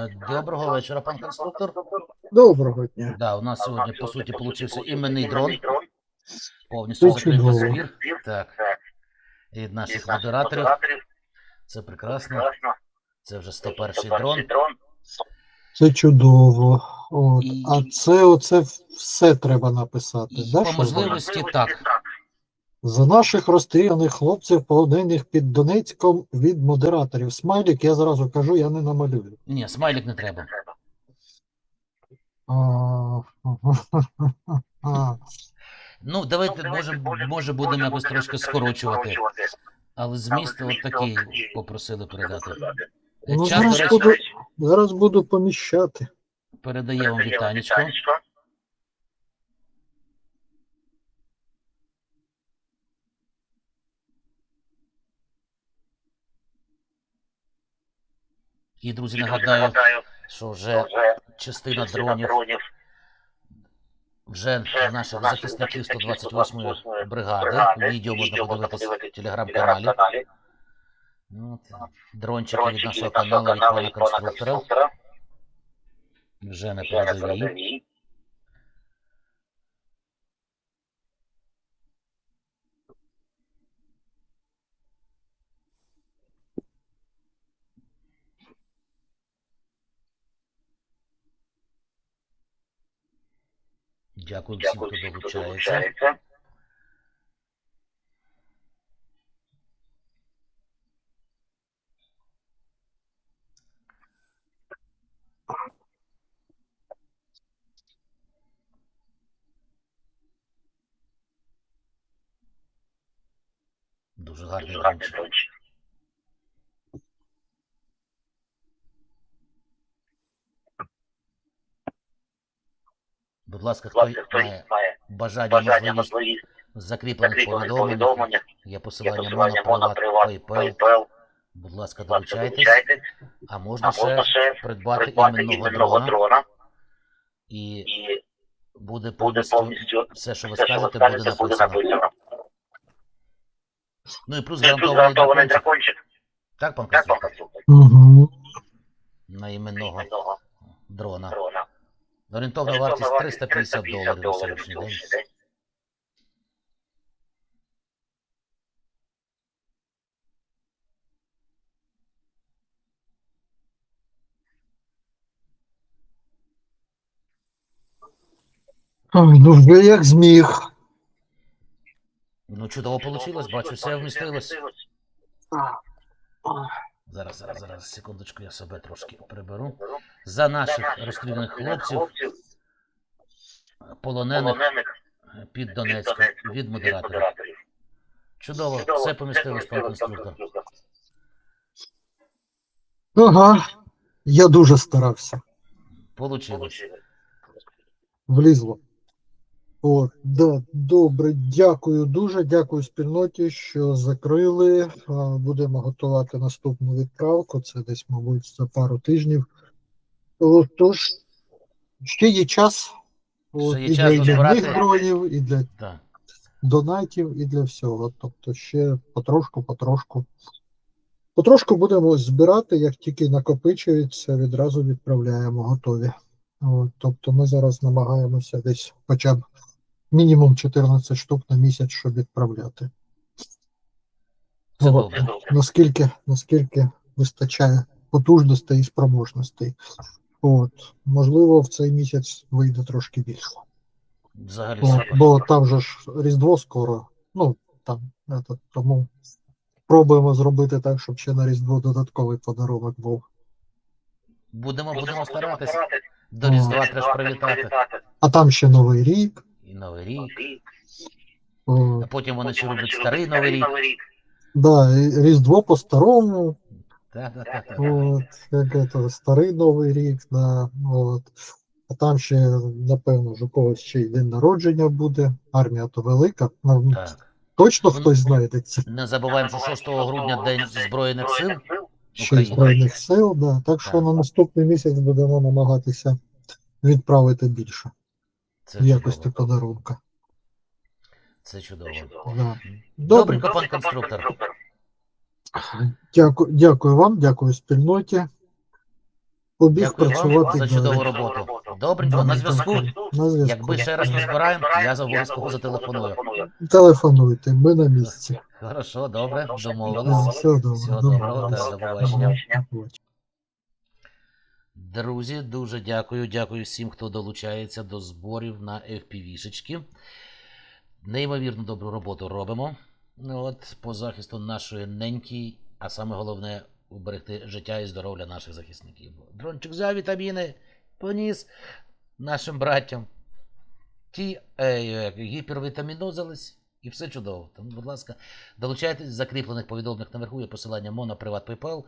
Е, доброго вечора, пан конструктор. Доброго дня. Да, у нас сьогодні, по суті, получився іменний дрон. Повністю чудово. збір. Так. Від наших модераторів. Це прекрасно. Це вже 101 дрон. Це чудово. От. І- А це оце все треба написати. І да, по можливості так. За наших розстріляних хлопців, полонених під Донецьком від модераторів. Смайлік, я зразу кажу, я не намалюю. Ні, смайлик не треба. А, Ну, давайте, може, може будемо якось трошки скорочувати. Але зміст от такий попросили передати. Ну, Чат, до зараз речі, буду, зараз буду поміщати. передає вам вітанечко. І, друзі, нагадаю, що вже частина дронів вже в наших захисників 128-ї бригади. Відео можна подивитися в телеграм-каналі. Ну, дрончики від нашого каналу від пана конструктора. Вже на передовій. Дякую всім, хто долучається. Дуже гарний дрончик. Будь ласка, хто має бажання можливість закріплених повідомлень, є посилання моноприват, PayPal. Будь ласка, долучайтесь. А можна ще придбати іменного дрона. І буде повністю все, що ви скажете, буде написано. Ну і плюс гарантований дракончик. Так, пан? Угу. На іменного дрона. Орієнтовна вартість 350 доларів на сьогоднішній день. Ой, ну вже як зміг. Ну, чудово вийшло, бачу, все вмістилось. Зараз, зараз, зараз, секундочку, я себе трошки приберу. За наших розстріляних хлопців, полонених під Донецьком від модераторів. Чудово, все помістилось, пан конструктор. Ага. Я дуже старався. Получилось. Влізло. От, да, добре, дякую дуже, дякую спільноті, що закрили. Будемо готувати наступну відправку. Це десь, мабуть, за пару тижнів. Тож, ще є час. От, є і час для іменних дронів, і для Так. донатів, і для всього. Тобто ще потрошку, потрошку. Потрошку будемо збирати, як тільки накопичується, відразу відправляємо готові. От, тобто ми зараз намагаємося десь хоча б мінімум 14 штук на місяць, щоб відправляти. От, наскільки, наскільки вистачає потужностей і спроможностей. От, можливо, в цей місяць вийде трошки більше. Взагалі Бо, бо там же ж Різдво скоро. Ну, там, это, тому пробуємо зробити так, щоб ще на Різдво додатковий подарунок був. Будемо, будемо старатися. До Різдва треба привітати. А там ще Новий рік. І Новий рік. А потім вони ще роблять старий Новий рік. да, Різдво по-старому. Так, так, так, так. От, як это, старий Новий рік, да, от. А там ще, напевно, ж у когось ще й день народження буде. Армія то велика. Ну, Так. точно хтось знайдеться. Не забуваємо, що 6 грудня День Збройних сил. Ще й Збройних сил, да. Так що Так. на наступний місяць будемо намагатися відправити більше Це в якості чудово. подарунка. Це чудово. Да. Добренько, Добре, пан конструктор. дякую, дякую вам, дякую спільноті. побіг Дякую працювати вам за далі. чудову роботу. Добренько, на зв'язку. На зв'язку. Якби ще раз не збираємо, я обов'язково зателефоную. Телефонуйте, ми на місці. Хорошо, добре, Да, домовились. Всього доброго. Всього доброго. доброго, та, до побачення. До побачення. Друзі, дуже дякую. Дякую всім, хто долучається до зборів на FPV-шечки. Неймовірно добру роботу робимо. Ну, От, по захисту нашої неньки, а саме головне уберегти життя і здоров'я наших захисників. Дрончик взяв вітаміни, поніс нашим браттям. Ті е, гіпервітамінозились. І все чудово. Тому, будь ласка, долучайтесь закріплених повідомлених наверху є посилання Моно Приват PayPal.